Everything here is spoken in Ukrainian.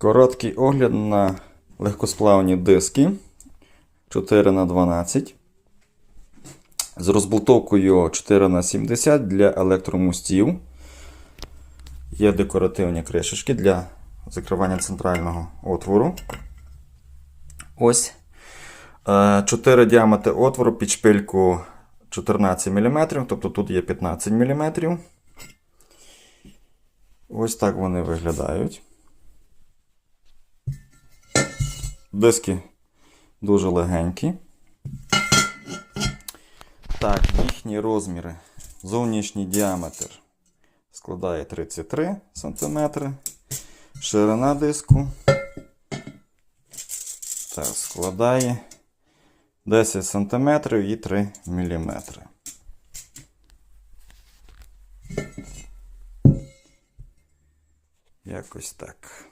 Короткий огляд на легкосплавні диски 4х12 з розболтовкою 4х70 для електромостів. Є декоративні кришечки для закривання центрального отвору. Ось. 4 діаметри отвору під шпильку 14 мм, тобто тут є 15 мм. Ось так вони виглядають. Диски дуже легенькі. Так, їхні розміри. Зовнішній діаметр складає 33 см. Ширина диску так, складає 10 см і 3 мм. Якось так.